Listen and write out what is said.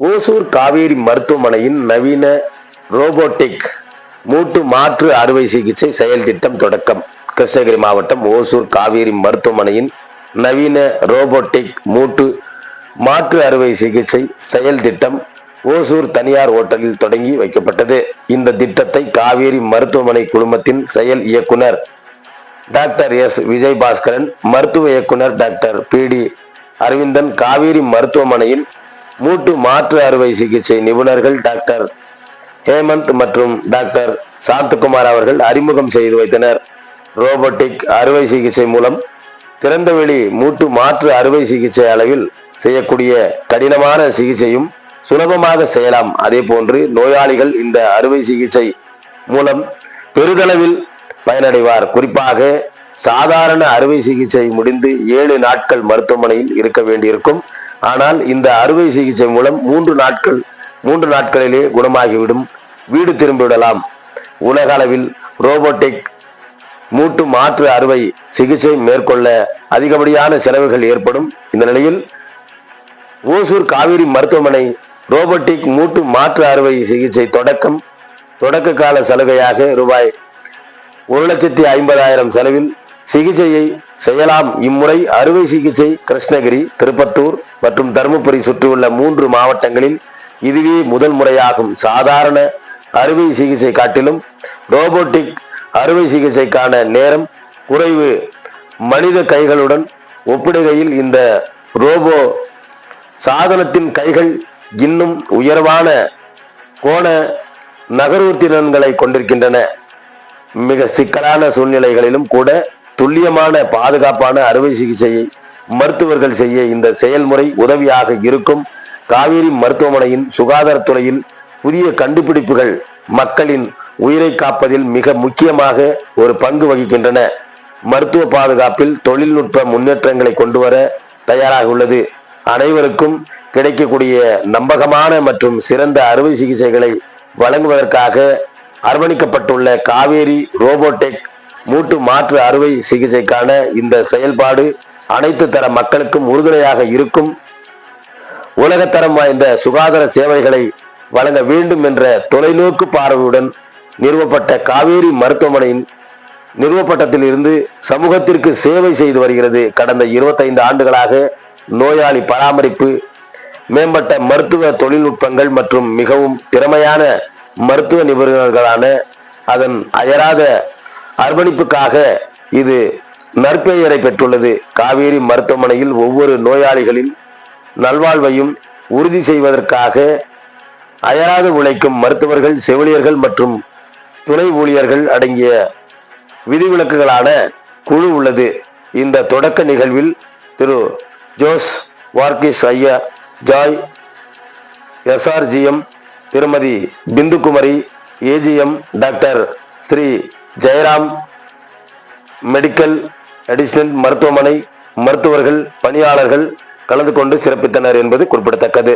ஓசூர் காவேரி மருத்துவமனையின் நவீன ரோபோட்டிக் மூட்டு மாற்று அறுவை சிகிச்சை செயல் திட்டம் தொடக்கம். கிருஷ்ணகிரி மாவட்டம் ஓசூர் காவேரி மருத்துவமனையின் நவீன ரோபோட்டிக் மூட்டு மாற்று அறுவை சிகிச்சை செயல் திட்டம் ஓசூர் தனியார் ஓட்டலில் தொடங்கி வைக்கப்பட்டது. இந்த திட்டத்தை காவேரி மருத்துவமனை குழுமத்தின் செயல் இயக்குனர் டாக்டர் எஸ். விஜய் பாஸ்கரன் மருத்துவ இயக்குனர் doctor P. D. Aravindan Kaveri மருத்துவமனையின் மூட்டு மாற்று அறுவை சிகிச்சை நிபுணர்கள் டாக்டர் ஹேமந்த் மற்றும் டாக்டர் சாந்தகுமார் அவர்கள் அறிமுகம் செய்து வைத்தனர். ரோபோட்டிக் அறுவை சிகிச்சை மூலம் திறந்தவெளி மூட்டு மாற்று அறுவை சிகிச்சை அளவில் செய்யக்கூடிய கடினமான சிகிச்சையும் சுலபமாக செய்யலாம். அதே போன்று நோயாளிகள் இந்த அறுவை சிகிச்சை மூலம் பெரிதளவில் பயனடைவார். குறிப்பாக சாதாரண அறுவை சிகிச்சை முடிந்து ஏழு நாட்கள் மருத்துவமனையில் இருக்க வேண்டியிருக்கும். ஆனால் இந்த அறுவை சிகிச்சை மூலம் மூன்று நாட்கள் மூன்று நாட்களிலே குணமாகிவிடும். வீடு திரும்பிவிடலாம். உலக அளவில் ரோபோட்டிக் மூட்டு மாற்று அறுவை சிகிச்சை மேற்கொள்ள அதிகப்படியான செலவுகள் ஏற்படும். இந்த நிலையில் ஓசூர் காவிரி மருத்துவமனை ரோபோட்டிக் மூட்டு மாற்று அறுவை சிகிச்சை தொடக்கம். தொடக்க கால சலுகையாக ரூபாய் ஒரு லட்சத்தி ஐம்பதாயிரம் செலவில் சிகிச்சையை செய்யலாம். இம்முறை அறுவை சிகிச்சை கிருஷ்ணகிரி திருப்பத்தூர் மற்றும் தருமபுரி சுற்றியுள்ள மூன்று மாவட்டங்களில் இதுவே முதல் முறையாகும். சாதாரண அறுவை சிகிச்சை காட்டிலும் ரோபோட்டிக் அறுவை சிகிச்சைக்கான நேரம் குறைவு. மனித கைகளுடன் ஒப்பிடுகையில் இந்த ரோபோ சாதனத்தின் கைகள் இன்னும் உயர்வான கோண நகர்வுத்திறன்களை கொண்டிருக்கின்றன. மிக சிக்கலான சூழ்நிலைகளிலும் கூட துல்லியமான பாதுகாப்பான அறுவை சிகிச்சையை மருத்துவர்கள் செய்ய இந்த செயல்முறை உதவியாக இருக்கும். காவேரி மருத்துவமனையின் சுகாதாரத்துறையில் புதிய கண்டுபிடிப்புகள் மக்களின் உயிரை காப்பதில் மிக முக்கியமாக ஒரு பங்கு வகிக்கின்றன. மருத்துவ பாதுகாப்பில் தொழில்நுட்ப முன்னேற்றங்களை கொண்டு வர தயாராக உள்ளது. அனைவருக்கும் கிடைக்கக்கூடிய நம்பகமான மற்றும் சிறந்த அறுவை சிகிச்சைகளை வழங்குவதற்காக அர்ப்பணிக்கப்பட்டுள்ள காவேரி ரோபோடெக் மூட்டு மாற்று அறுவை சிகிச்சைக்கான இந்த செயல்பாடு அனைத்து தர மக்களுக்கும் உறுதுணையாக இருக்கும். உலகத்தரம் வாய்ந்த சுகாதார சேவைகளை வழங்க வேண்டும் என்ற தொலைநோக்கு பார்வையுடன் நிறுவப்பட்ட காவேரி மருத்துவமனையின் நிறுவப்பட்டத்தில் இருந்து சமூகத்திற்கு சேவை செய்து வருகிறது. கடந்த 25 ஆண்டுகளாக நோயாளி பராமரிப்பு மேம்பட்ட மருத்துவ தொழில்நுட்பங்கள் மற்றும் மிகவும் திறமையான மருத்துவ நிபுணர்களான அதன் அயராத அர்ப்பணிப்புக்காக இது நற்பெயரை பெற்றுள்ளது. காவேரி மருத்துவமனையில் ஒவ்வொரு நோயாளிகளின் நல்வாழ்வையும் உறுதி செய்வதற்காக அயராது உழைக்கும் மருத்துவர்கள் செவிலியர்கள் மற்றும் துணை ஊழியர்கள் அடங்கிய விதிவிலக்குகளான குழு உள்ளது. இந்த தொடக்க நிகழ்வில் திரு. ஜோஸ் வார்கிஸ் ஐயா ஜாய் எஸ்ஆர்ஜிஎம் திருமதி Bindukumari AGM doctor Sri Jayaram medical additional மருத்துவமனை மருத்துவர்கள் பணியாளர்கள் கலந்து கொண்டு சிறப்பித்தனர் என்பது குறிப்பிடத்தக்கது.